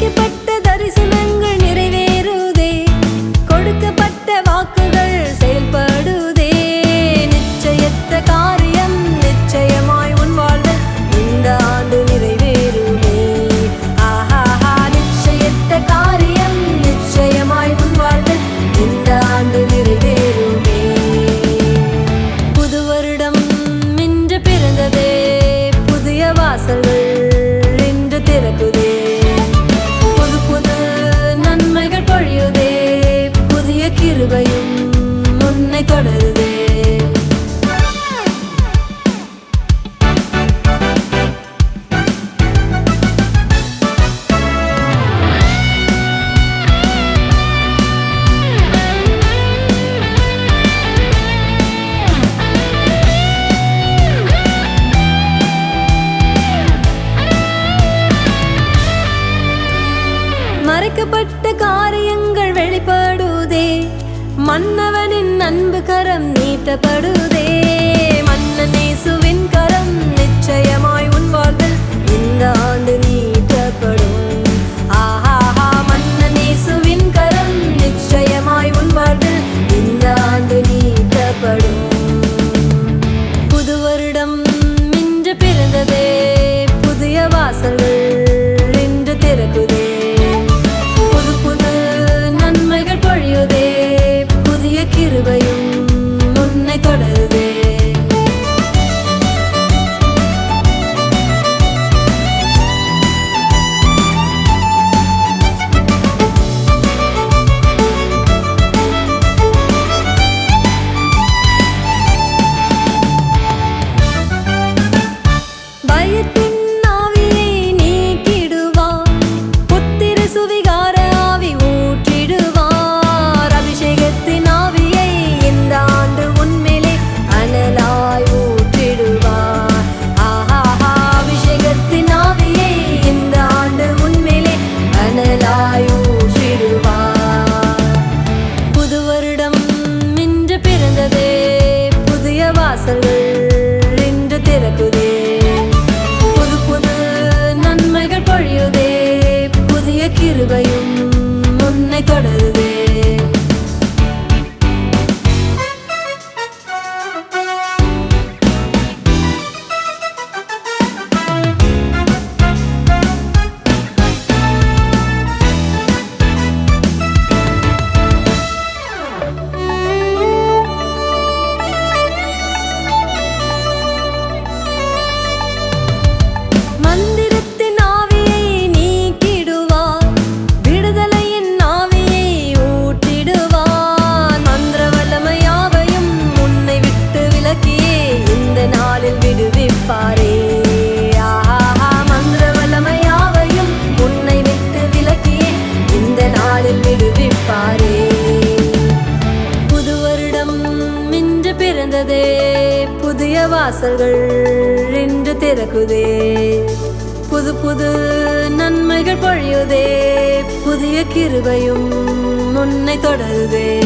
के पट மறைக்கப்பட்ட காரியங்கள் வெளிப்படுதே. மன்னவனின் அன்பு கரம் நீட்டப்படுதே. மன்னனேசுவின் கரம் நிச்சயமாய் the வாசல்கள் இன்று திறக்குதே. புது புது நன்மைகள் பொழியுதே. புதிய கிருபையும் முன்னை தொடருதே.